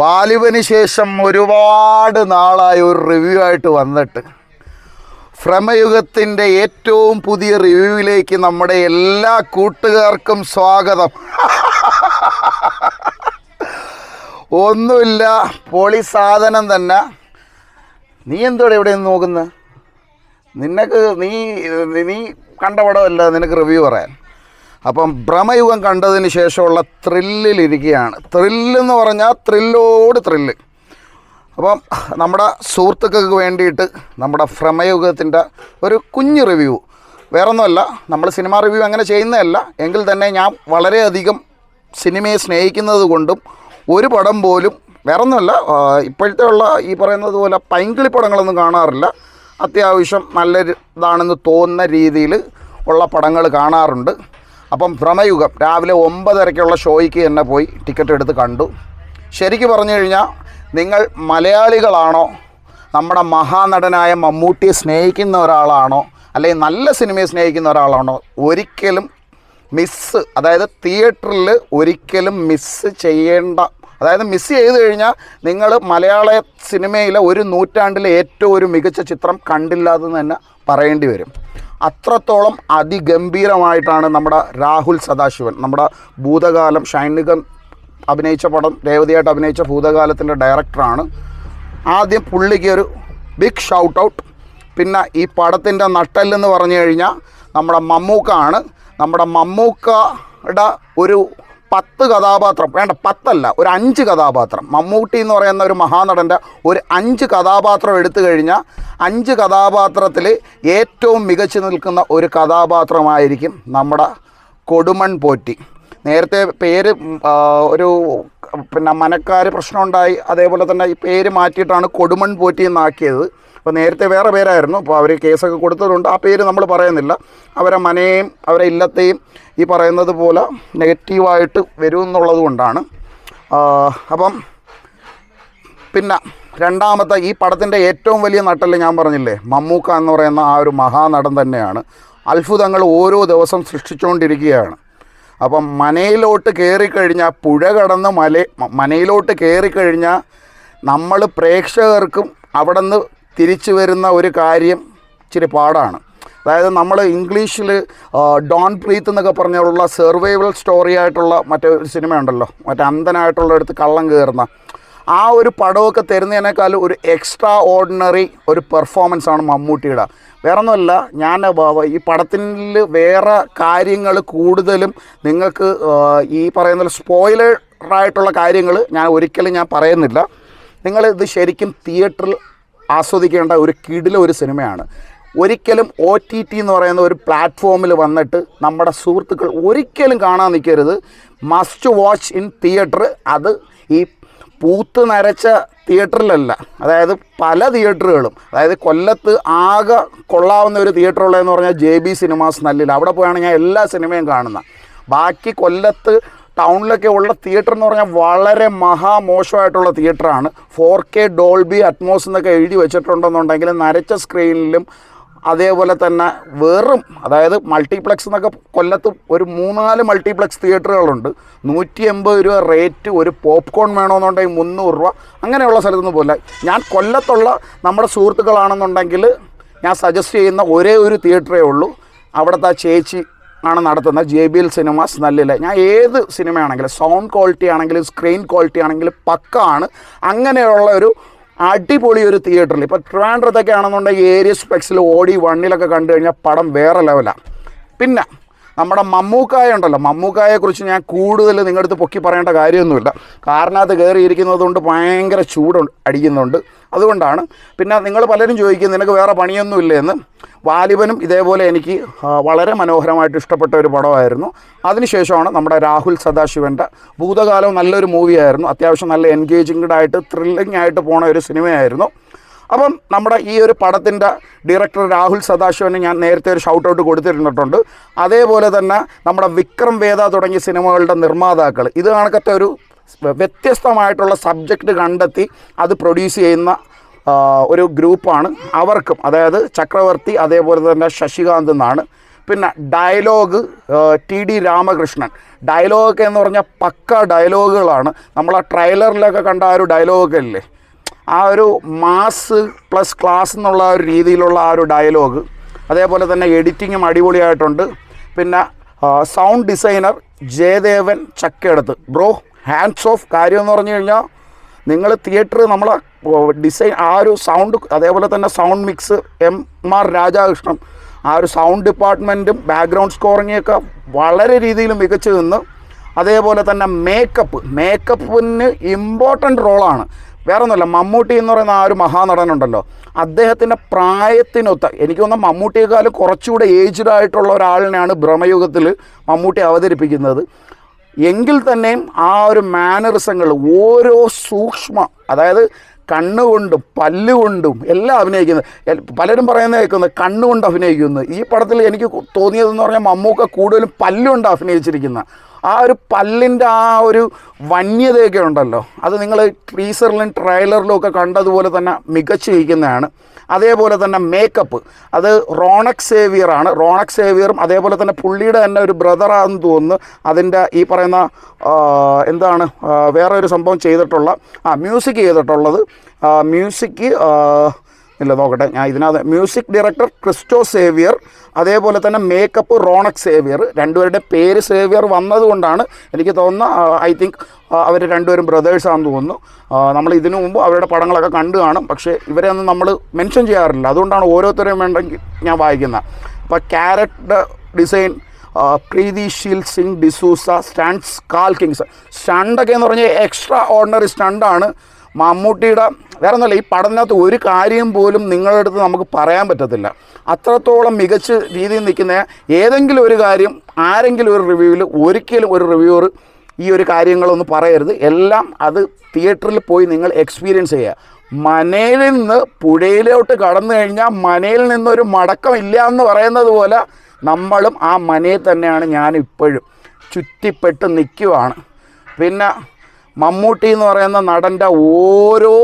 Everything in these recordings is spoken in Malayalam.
വാലിബന് ശേഷം ഒരുപാട് നാളായി ഒരു റിവ്യൂ ആയിട്ട് വന്നിട്ട്. ഭ്രമയുഗത്തിന്റെ ഏറ്റവും പുതിയ റിവ്യൂവിലേക്ക് നമ്മുടെ എല്ലാ കൂട്ടുകാർക്കും സ്വാഗതം. ഒന്നുമില്ല പൊളി സാധനം തന്നെ. നീ എന്തോടെ ഇവിടെ നിന്ന് നോക്കുന്നത് നിനക്ക് നീ നീ കണ്ട പടമല്ല നിനക്ക് റിവ്യൂ പറയാൻ. അപ്പം ഭ്രമയുഗം കണ്ടതിന് ശേഷമുള്ള ത്രില്ലിലിരിക്കുകയാണ്. ത്രില്ലെന്ന് പറഞ്ഞാൽ ത്രില്ലോട് ത്രില്ല്. അപ്പം നമ്മുടെ സുഹൃത്തുക്കൾക്ക് വേണ്ടിയിട്ട് നമ്മുടെ ഭ്രമയുഗത്തിന്റെ ഒരു കുഞ്ഞു റിവ്യൂ. വേറൊന്നുമല്ല നമ്മൾ സിനിമ റിവ്യൂ അങ്ങനെ ചെയ്യുന്നതല്ല. എങ്കിൽ തന്നെ ഞാൻ വളരെയധികം സിനിമയെ സ്നേഹിക്കുന്നത് കൊണ്ടും ഒരു പടം പോലും വേറൊന്നുമല്ല ഇപ്പോഴത്തെ ഉള്ള ഈ പറയുന്നത് പോലെ പൈങ്കിളി പടങ്ങളൊന്നും കാണാറില്ല. അത്യാവശ്യം നല്ലൊരു ഇതാണെന്ന് തോന്നുന്ന രീതിയിൽ ഉള്ള പടങ്ങൾ കാണാറുണ്ട്. അപ്പം ഭ്രമയുഗം. രാവിലെ ഒമ്പതരയ്ക്കുള്ള ഷോയ്ക്ക് തന്നെ പോയി ടിക്കറ്റ് എടുത്ത് കണ്ടു. ശരിക്ക് പറഞ്ഞു കഴിഞ്ഞാൽ നിങ്ങൾ മലയാളികളാണോ? നമ്മുടെ മഹാനടനായ മമ്മൂട്ടിയെ സ്നേഹിക്കുന്ന ഒരാളാണോ? അല്ലെങ്കിൽ നല്ല സിനിമയെ സ്നേഹിക്കുന്ന ഒരാളാണോ? ഒരിക്കലും മിസ്സ് അതായത് തിയേറ്ററിൽ ഒരിക്കലും മിസ്സ് ചെയ്യേണ്ട അതായത് മിസ് ചെയ്ത് കഴിഞ്ഞാൽ നിങ്ങൾ മലയാള സിനിമയിലെ ഒരു നൂറ്റാണ്ടിലെ ഏറ്റവും ഒരു മികച്ച ചിത്രം കണ്ടില്ലാതെന്ന് തന്നെ പറയേണ്ടി വരും. അത്രത്തോളം അതിഗംഭീരമായിട്ടാണ് നമ്മുടെ രാഹുൽ സദാശിവൻ നമ്മുടെ ഭൂതകാലം ഷൈനികം അഭിനയിച്ച പടം രേവതിയായിട്ട് അഭിനയിച്ച ഭൂതകാലത്തിന്റെ ഡയറക്ടറാണ്. ആദ്യം പുള്ളിക്ക് ഒരു ബിഗ് ഷൗട്ട് ഔട്ട് പിന്നെ ഈ പടത്തിന്റെ നട്ടെല്ലെന്ന് പറഞ്ഞു കഴിഞ്ഞാൽ നമ്മുടെ മമ്മൂക്ക ആണ് നമ്മുടെ മമ്മൂക്കയുടെ ഒരു പത്ത് കഥാപാത്രം വേണ്ട പത്തല്ല ഒരു അഞ്ച് കഥാപാത്രം. മമ്മൂട്ടി എന്ന് പറയുന്ന ഒരു മഹാനടന്റെ ഒരു അഞ്ച് കഥാപാത്രം എടുത്തു കഴിഞ്ഞാൽ അഞ്ച് കഥാപാത്രത്തിൽ ഏറ്റവും മികച്ചു നിൽക്കുന്ന ഒരു കഥാപാത്രമായിരിക്കും നമ്മുടെ കൊടുമൺ പോറ്റി. നേരത്തെ പേര് ഒരു പിന്നെ മനക്കാർ പ്രശ്നമുണ്ടായി അതേപോലെ തന്നെ ഈ പേര് മാറ്റിയിട്ടാണ് കൊടുമൺ പോറ്റി എന്നാക്കിയത്. അപ്പോൾ നേരത്തെ വേറെ പേരായിരുന്നു. അപ്പോൾ അവർ കേസൊക്കെ കൊടുത്തതുകൊണ്ട് ആ പേര് നമ്മൾ പറയുന്നില്ല. അവരെ മനയെയും അവരെ ഇല്ലത്തെയും ഈ പറയുന്നത് പോലെ നെഗറ്റീവായിട്ട് വരും എന്നുള്ളത് കൊണ്ടാണ് അപ്പം പിന്നെ രണ്ടാമത്തെ ഈ പടത്തിന്റെ ഏറ്റവും വലിയ നട്ടൽ ഞാൻ പറഞ്ഞില്ലേ മമ്മൂക്ക എന്ന് പറയുന്ന ആ ഒരു മഹാനടൻ തന്നെയാണ്. അത്ഭുതങ്ങൾ ഓരോ ദിവസം സൃഷ്ടിച്ചുകൊണ്ടിരിക്കുകയാണ്. അപ്പം മനയിലോട്ട് കയറിക്കഴിഞ്ഞാൽ പുഴ കടന്ന് മല മനയിലോട്ട് കയറിക്കഴിഞ്ഞാൽ നമ്മൾ പ്രേക്ഷകർക്കും അവിടെ നിന്ന് തിരിച്ചു വരുന്ന ഒരു കാര്യം ഇച്ചിരി പാടാണ്. അതായത് നമ്മൾ ഇംഗ്ലീഷിൽ ഡോൺ പ്രീത്ത് എന്നൊക്കെ പറഞ്ഞുള്ള സർവൈവൽ സ്റ്റോറി ആയിട്ടുള്ള മറ്റേ സിനിമ ഉണ്ടല്ലോ മറ്റേ അന്ധനായിട്ടുള്ള അടുത്ത് കള്ളം കയറുന്ന. ആ ഒരു പടമൊക്കെ തരുന്നതിനേക്കാൾ ഒരു എക്സ്ട്രാ ഓർഡിനറി ഒരു പെർഫോമൻസ് ആണ് മമ്മൂട്ടിയുടെ. വേറെ ഒന്നുമല്ല ഞാൻ ഈ പടത്തിൽ വേറെ കാര്യങ്ങൾ കൂടുതലും നിങ്ങൾക്ക് ഈ പറയുന്ന സ്പോയിലറായിട്ടുള്ള കാര്യങ്ങൾ ഞാൻ ഒരിക്കലും ഞാൻ പറയുന്നില്ല. നിങ്ങൾ ഇത് ശരിക്കും തിയേറ്ററിൽ ആസ്വദിക്കേണ്ട ഒരു കിടില ഒരു സിനിമയാണ്. ഒരിക്കലും ഒ ടി ടി എന്ന് പറയുന്ന ഒരു പ്ലാറ്റ്ഫോമിൽ വന്നിട്ട് നമ്മുടെ സുഹൃത്തുക്കൾ ഒരിക്കലും കാണാൻ നിൽക്കരുത് മസ്റ്റ് വാച്ച് ഇൻ തിയേറ്റർ അത് ഈ പൂത്ത് നരച്ച തിയേറ്ററിലല്ല അതായത് പല തിയേറ്ററുകളും അതായത് കൊല്ലത്ത് ആകെ കൊള്ളാവുന്ന ഒരു തിയേറ്റർ ഉള്ളതെന്ന് പറഞ്ഞാൽ ജെ ബി സിനിമാസ് നല്ലില്ല. അവിടെ പോയാണ് ഞാൻ എല്ലാ സിനിമയും കാണുന്നത്. ബാക്കി കൊല്ലത്ത് ടൗണിലൊക്കെ ഉള്ള തിയേറ്റർ എന്ന് പറഞ്ഞാൽ വളരെ മഹാമോശമായിട്ടുള്ള തിയേറ്ററാണ്. ഫോർ കെ ഡോൾബി അറ്റ്മോസ് എന്നൊക്കെ എഴുതി വെച്ചിട്ടുണ്ടെന്നുണ്ടെങ്കിൽ നരച്ച സ്ക്രീനിലും അതേപോലെ തന്നെ വെറും അതായത് മൾട്ടിപ്ലക്സ് എന്നൊക്കെ കൊല്ലത്ത് ഒരു മൂന്നാൽ മൾട്ടിപ്ലക്സ് തിയേറ്ററുകളുണ്ട്. നൂറ്റി എൺപത് രൂപ റേറ്റ് ഒരു പോപ്കോൺ വേണമെന്നുണ്ടെങ്കിൽ മുന്നൂറ് രൂപ. അങ്ങനെയുള്ള സ്ഥലത്തൊന്നും പോലെ ഞാൻ കൊല്ലത്തുള്ള നമ്മുടെ സുഹൃത്തുക്കളാണെന്നുണ്ടെങ്കിൽ ഞാൻ സജസ്റ്റ് ചെയ്യുന്ന ഒരേ ഒരു തിയേറ്ററേ ഉള്ളൂ. അവിടുത്തെ ആ ചേച്ചി ആണ് നടത്തുന്നത്. ജെ ബി എൽ സിനിമാസ് നല്ലില്ല? ഞാൻ ഏത് സിനിമയാണെങ്കിലും സൗണ്ട് ക്വാളിറ്റി ആണെങ്കിലും സ്ക്രീൻ ക്വാളിറ്റി ആണെങ്കിലും പക്ക ആണ് അങ്ങനെയുള്ള ഒരു അടിപൊളി ഒരു തിയേറ്ററിൽ ഇപ്പോൾ ട്രിവാൻഡ്രത്തൊക്കെ ആണെന്നുണ്ടെങ്കിൽ ഏരിയ സ്പെക്സിൽ ഓടി വണ്ണിലൊക്കെ കണ്ടു കഴിഞ്ഞാൽ പടം വേറെ ലെവലാണ് പിന്നെ നമ്മുടെ മമ്മൂക്കായ ഉണ്ടല്ലോ. മമ്മൂക്കായെക്കുറിച്ച് ഞാൻ കൂടുതൽ നിങ്ങളുടെ അടുത്ത് പൊക്കി പറയേണ്ട കാര്യമൊന്നുമില്ല. കാറിനകത്ത് കയറിയിരിക്കുന്നത് കൊണ്ട് ഭയങ്കര ചൂട് അടിക്കുന്നുണ്ട്. അതുകൊണ്ടാണ്. പിന്നെ നിങ്ങൾ പലരും ചോദിക്കും നിനക്ക് വേറെ പണിയൊന്നുമില്ല എന്ന് വാലിബനും ഇതേപോലെ എനിക്ക് വളരെ മനോഹരമായിട്ട് ഇഷ്ടപ്പെട്ട ഒരു പടമായിരുന്നു. അതിനുശേഷമാണ് നമ്മുടെ രാഹുൽ സദാശിവന്റെ ഭൂതകാലം നല്ലൊരു മൂവിയായിരുന്നു. അത്യാവശ്യം നല്ല എൻഗേജിങ്ഡ് ആയിട്ട് ത്രില്ലിംഗ് ആയിട്ട് പോണ ഒരു സിനിമയായിരുന്നു. അപ്പം നമ്മുടെ ഈ ഒരു പടത്തിന്റെ ഡയറക്ടർ രാഹുൽ സദാശിവന് ഞാൻ നേരത്തെ ഒരു ഷൗട്ട് ഔട്ട് കൊടുത്തിരുന്നിട്ടുണ്ട്. അതേപോലെ തന്നെ നമ്മുടെ വിക്രം വേദ തുടങ്ങിയ സിനിമകളുടെ നിർമ്മാതാക്കൾ. ഇത് കണക്കത്തെ ഒരു വ്യത്യസ്തമായിട്ടുള്ള സബ്ജക്റ്റ് കണ്ടെത്തി അത് പ്രൊഡ്യൂസ് ചെയ്യുന്ന ഒരു ഗ്രൂപ്പാണ് അവർക്കും. അതായത് ചക്രവർത്തി അതേപോലെ തന്നെ ശശികാന്ത് എന്നാണ്. പിന്നെ ഡയലോഗ് ടി ഡി രാമകൃഷ്ണൻ. ഡയലോഗൊക്കെ എന്ന് പറഞ്ഞാൽ പക്ക ഡയലോഗുകളാണ് നമ്മൾ ആ ട്രെയിലറിലൊക്കെ കണ്ട ആ ഒരു ഡയലോഗൊക്കെ ഇല്ലേ ആ ഒരു മാസ് പ്ലസ് ക്ലാസ് എന്നുള്ള ഒരു രീതിയിലുള്ള ആ ഒരു ഡയലോഗ് അതേപോലെ തന്നെ എഡിറ്റിങ്ങും അടിപൊളിയായിട്ടുണ്ട്. പിന്നെ സൗണ്ട് ഡിസൈനർ ജയദേവൻ ചക്കയെടുത്ത്. ബ്രോ ഹാൻഡ്സ് ഓഫ് കാര്യം എന്ന് പറഞ്ഞു കഴിഞ്ഞാൽ നിങ്ങൾ തിയേറ്റർ നമ്മൾ ഡിസൈൻ ആ ഒരു സൗണ്ട് അതേപോലെ തന്നെ sound mix M R Radhakrishnan ആ ഒരു സൗണ്ട് ഡിപ്പാർട്ട്മെന്റും ബാക്ക്ഗ്രൗണ്ട് സ്കോറിങ്ങൊക്കെ വളരെ രീതിയിൽ മികച്ചു നിന്ന് അതേപോലെ തന്നെ മേക്കപ്പ് മേക്കപ്പിന് ഇമ്പോർട്ടന്റ് റോളാണ് വേറെ ഒന്നുമല്ല മമ്മൂട്ടി എന്ന് പറയുന്ന ആ ഒരു മഹാനടനുണ്ടല്ലോ അദ്ദേഹത്തിന്റെ പ്രായത്തിനൊത്ത എനിക്ക് തോന്നുന്ന മമ്മൂട്ടിയെക്കാളും കുറച്ചുകൂടെ ഏജ്ഡ് ആയിട്ടുള്ള ഒരാളിനെയാണ് ഭ്രമയുഗത്തിൽ മമ്മൂട്ടി അവതരിപ്പിക്കുന്നത്. എങ്കിൽ തന്നെയും ആ ഒരു മാനറിസങ്ങൾ ഓരോ സൂക്ഷ്മ അതായത് കണ്ണുകൊണ്ടും പല്ലുകൊണ്ടും എല്ലാം അഭിനയിക്കുന്നത്. പലരും പറയുന്നത് കേൾക്കുന്നത് കണ്ണുകൊണ്ട് അഭിനയിക്കുന്നത് ഈ പടത്തിൽ എനിക്ക് തോന്നിയതെന്ന് പറഞ്ഞാൽ മമ്മൂക്ക കൂടുതലും പല്ലുകൊണ്ട് അഭിനയിച്ചിരിക്കുന്ന ആ ഒരു പല്ലിന്റെ ആ ഒരു വന്യതയൊക്കെ ഉണ്ടല്ലോ. അത് നിങ്ങൾ ടീസറിലും ട്രെയിലറിലും ഒക്കെ കണ്ടതുപോലെ തന്നെ മികച്ചിരിക്കുന്നതാണ് അതേപോലെ തന്നെ മേക്കപ്പ്. അത് റോണക് സേവിയർ ആണ്. റോണക് സേവിയറും അതേപോലെ തന്നെ പുള്ളിയുടെ തന്നെ ഒരു ബ്രദറാണെന്ന് തോന്നുന്നു. അതിന്റെ ഈ പറയുന്ന എന്താണ് വേറെ ഒരു സംഭവം ചെയ്തിട്ടുള്ള ആ മ്യൂസിക് ചെയ്തിട്ടുള്ളത്. മ്യൂസിക് ഇല്ല നോക്കട്ടെ. ഞാൻ ഇതിനകത്ത് മ്യൂസിക് ഡയറക്ടർ ക്രിസ്റ്റോ സേവിയർ അതേപോലെ തന്നെ മേക്കപ്പ് റോണക് സേവിയർ രണ്ടുപേരുടെ പേര് സേവിയർ വന്നതുകൊണ്ടാണ് എനിക്ക് തോന്നുന്ന ഐ തിങ്ക് അവർ രണ്ടുപേരും ബ്രദേഴ്സാണെന്ന് തോന്നുന്നു. നമ്മൾ ഇതിനു മുമ്പ് അവരുടെ പടങ്ങളൊക്കെ കണ്ടു കാണും. പക്ഷേ ഇവരെ ഒന്നും നമ്മൾ മെൻഷൻ ചെയ്യാറില്ല. അതുകൊണ്ടാണ് ഓരോരുത്തരെയും വേണ്ടെങ്കിൽ ഞാൻ വായിക്കുന്നത് അപ്പോൾ ക്യാരറ്റ് ഡിസൈൻ പ്രീതി ഷീൽ സിംഗ് ഡിസൂസ സ്റ്റാൻഡ്സ് കാൽ കിങ്സ്. സ്റ്റണ്ടൊക്കെ എന്ന് പറഞ്ഞാൽ എക്സ്ട്രാ ഓർഡിനറി സ്റ്റണ്ടാണ്. മമ്മൂട്ടിയുടെ വേറെ ഒന്നുമല്ല ഈ പടത്തിനകത്ത് ഒരു കാര്യം പോലും നിങ്ങളുടെ അടുത്ത് നമുക്ക് പറയാൻ പറ്റത്തില്ല. അത്രത്തോളം മികച്ച രീതിയിൽ നിൽക്കുന്ന ഏതെങ്കിലും ഒരു കാര്യം ആരെങ്കിലും ഒരു റിവ്യൂവിൽ ഒരിക്കലും ഒരു റിവ്യൂവർ ഈ ഒരു കാര്യങ്ങളൊന്നും പറയരുത്. എല്ലാം അത് തിയേറ്ററിൽ പോയി നിങ്ങൾ എക്സ്പീരിയൻസ് ചെയ്യുക. മനയിൽ നിന്ന് പുഴയിലോട്ട് കടന്നു കഴിഞ്ഞാൽ മനയിൽ നിന്നൊരു മടക്കം ഇല്ല എന്ന് പറയുന്നത് പോലെ നമ്മളും ആ മനയിൽ തന്നെയാണ് ഞാനിപ്പോഴും ചുറ്റിപ്പെട്ട് നിൽക്കുവാണ്. പിന്നെ മമ്മൂട്ടി എന്ന് പറയുന്ന നടന്റെ ഓരോ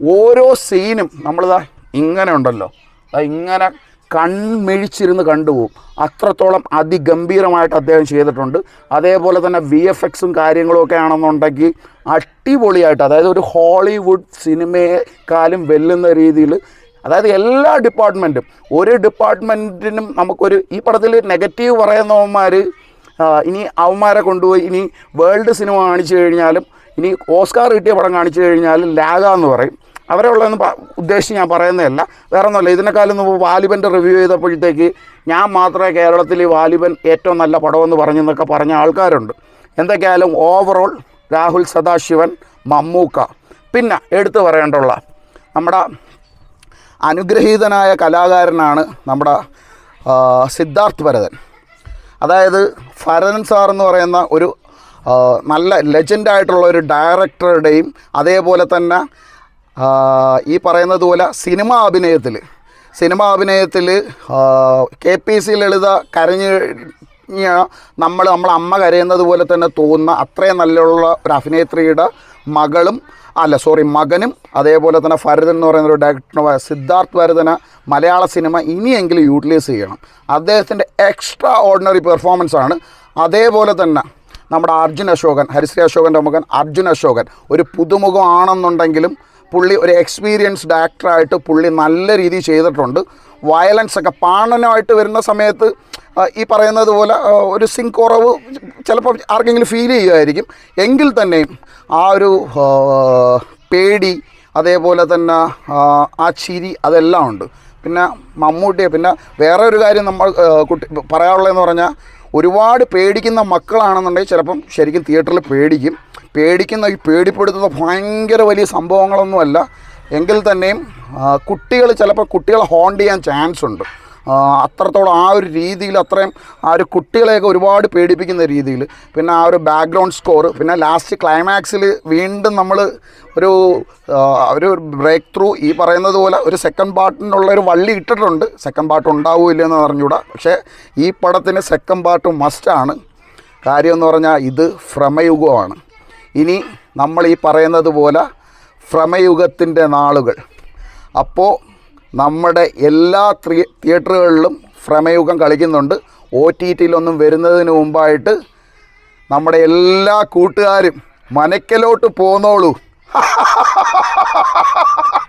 ഓരോ സീനും നമ്മളിതാ ഇങ്ങനെ ഉണ്ടല്ലോ. ഇങ്ങനെ കൺമിഴിച്ചിരുന്ന് കണ്ടുപോകും. അത്രത്തോളം അതിഗംഭീരമായിട്ട് അദ്ദേഹം ചെയ്തിട്ടുണ്ട്. അതേപോലെ തന്നെ വി എഫ് എക്സും കാര്യങ്ങളും ഒക്കെ ആണെന്നുണ്ടെങ്കിൽ അടിപൊളിയായിട്ട് അതായത് ഒരു ഹോളിവുഡ് സിനിമയെക്കാളും വെല്ലുന്ന രീതിയിൽ അതായത് എല്ലാ ഡിപ്പാർട്ട്മെന്റും ഒരു ഡിപ്പാർട്ട്മെന്റിനും നമുക്കൊരു ഈ പടത്തിൽ നെഗറ്റീവ് പറയുന്നവന്മാർ ഇനി അവന്മാരെ കൊണ്ടുപോയി ഇനി വേൾഡ് സിനിമ കാണിച്ചു കഴിഞ്ഞാലും ഇനി ഓസ്കാർ കിട്ടിയ പടം കാണിച്ചു കഴിഞ്ഞാൽ ലാഗാന്ന് പറയും. അവരെ ഉള്ളതെന്ന് ഉദ്ദേശിച്ച് ഞാൻ പറയുന്നതല്ല. വേറെ ഒന്നുമല്ല ഇതിനേക്കാളും മുമ്പ് വാലിബന്റെ റിവ്യൂ ചെയ്തപ്പോഴത്തേക്ക് ഞാൻ മാത്രമേ കേരളത്തിൽ ഈ വാലിബൻ ഏറ്റവും നല്ല പടമെന്ന് പറഞ്ഞെന്നൊക്കെ പറഞ്ഞ ആൾക്കാരുണ്ട്. എന്തൊക്കെയായാലും ഓവറോൾ രാഹുൽ സദാശിവൻ മമ്മൂക്ക. പിന്നെ എടുത്തു പറയേണ്ടുള്ള നമ്മുടെ അനുഗ്രഹീതനായ കലാകാരനാണ് നമ്മുടെ സിദ്ധാർത്ഥ് ഭരതൻ. അതായത് ഭരതൻ സാർ എന്ന് പറയുന്ന ഒരു നല്ല ലെജൻഡായിട്ടുള്ള ഒരു ഡയറക്ടറുടെയും അതേപോലെ തന്നെ ഈ പറയുന്നത് പോലെ സിനിമ അഭിനയത്തിൽ സിനിമ അഭിനയത്തിൽ കെ പി സി ലളിത കരഞ്ഞ് കഴിഞ്ഞാൽ നമ്മൾ നമ്മളമ്മ കരയുന്നത് പോലെ തന്നെ തോന്നുന്ന അത്രയും നല്ലുള്ള ഒരു അഭിനേത്രിയുടെ മകളും അല്ല സോറി മകനും അതേപോലെ തന്നെ ഭരതൻ എന്ന് പറയുന്ന ഒരു ഡയറക്ടർ സിദ്ധാർത്ഥ് ഭരതന മലയാള സിനിമ ഇനിയെങ്കിലും യൂട്ടിലൈസ് ചെയ്യണം. അദ്ദേഹത്തിന്റെ എക്സ്ട്രാ ഓർഡിനറി പെർഫോമൻസ് ആണ്. അതേപോലെ തന്നെ നമ്മുടെ അർജുൻ അശോകൻ ഹരിശ്രീ അശോകന്റെ മകൻ അർജുൻ അശോകൻ ഒരു പുതുമുഖം ആണെന്നുണ്ടെങ്കിലും പുള്ളി ഒരു എക്സ്പീരിയൻസ്ഡ് ആക്ടറായിട്ട് പുള്ളി നല്ല രീതിയിൽ ചെയ്തിട്ടുണ്ട്. വയലൻസ് ഒക്കെ പാണനമായിട്ട് വരുന്ന സമയത്ത് ഈ പറയുന്നത് പോലെ ഒരു സിങ്ക് കുറവ് ചിലപ്പോൾ ആർക്കെങ്കിലും ഫീൽ ചെയ്യുമായിരിക്കും. എങ്കിൽ തന്നെയും ആ ഒരു പേടി അതേപോലെ തന്നെ ആ, ചിരി അതെല്ലാം ഉണ്ട്. പിന്നെ മമ്മൂട്ടിയെ പിന്നെ വേറെ ഒരു കാര്യം നമ്മൾ കുട്ടി പറയാനുള്ളതെന്ന് പറഞ്ഞാൽ ഒരുപാട് പേടിക്കുന്ന മക്കളാണെന്നുണ്ടെങ്കിൽ ചിലപ്പം ശരിക്കും തിയേറ്ററിൽ പേടിക്കും. പേടിക്കുന്ന ഈ പേടിപ്പെടുത്തുന്ന ഭയങ്കര വലിയ സംഭവങ്ങളൊന്നുമല്ല. എങ്കിൽ തന്നെയും കുട്ടികൾ ചിലപ്പോൾ കുട്ടികളെ ഹോണ്ട് ചെയ്യാൻ ചാൻസ് ഉണ്ട്. അത്രത്തോളം ആ ഒരു രീതിയിൽ അത്രയും ആ ഒരു കുട്ടികളെയൊക്കെ ഒരുപാട് പേടിപ്പിക്കുന്ന രീതിയിൽ. പിന്നെ ആ ഒരു ബാക്ക്ഗ്രൗണ്ട് സ്കോർ പിന്നെ ലാസ്റ്റ് ക്ലൈമാക്സിൽ വീണ്ടും നമ്മൾ ഒരു ഒരു ബ്രേക്ക് ത്രൂ ഈ പറയുന്നത് പോലെ ഒരു സെക്കൻഡ് പാർട്ടിനുള്ള ഒരു വള്ളി ഇട്ടിട്ടുണ്ട്. സെക്കൻഡ് പാർട്ട് ഉണ്ടാവില്ലെന്ന് പറഞ്ഞുകൂടാ പക്ഷേ ഈ പടത്തിന് സെക്കൻഡ് പാർട്ട് മസ്റ്റാണ് കാര്യം എന്ന് പറഞ്ഞാൽ ഇത് ഭ്രമയുഗമാണ്. ഇനി നമ്മൾ ഈ പറയുന്നത് പോലെ ഭ്രമയുഗത്തിന്റെ നാളുകൾ. അപ്പോൾ നമ്മുടെ എല്ലാ തിയേറ്ററുകളിലും ഭ്രമയുഗം കളിക്കുന്നുണ്ട്. ഒ ടി ടിയിലൊന്നും വരുന്നതിന് മുമ്പായിട്ട് നമ്മുടെ എല്ലാ കൂട്ടുകാരും മനക്കലോട്ട് പോന്നോളൂ.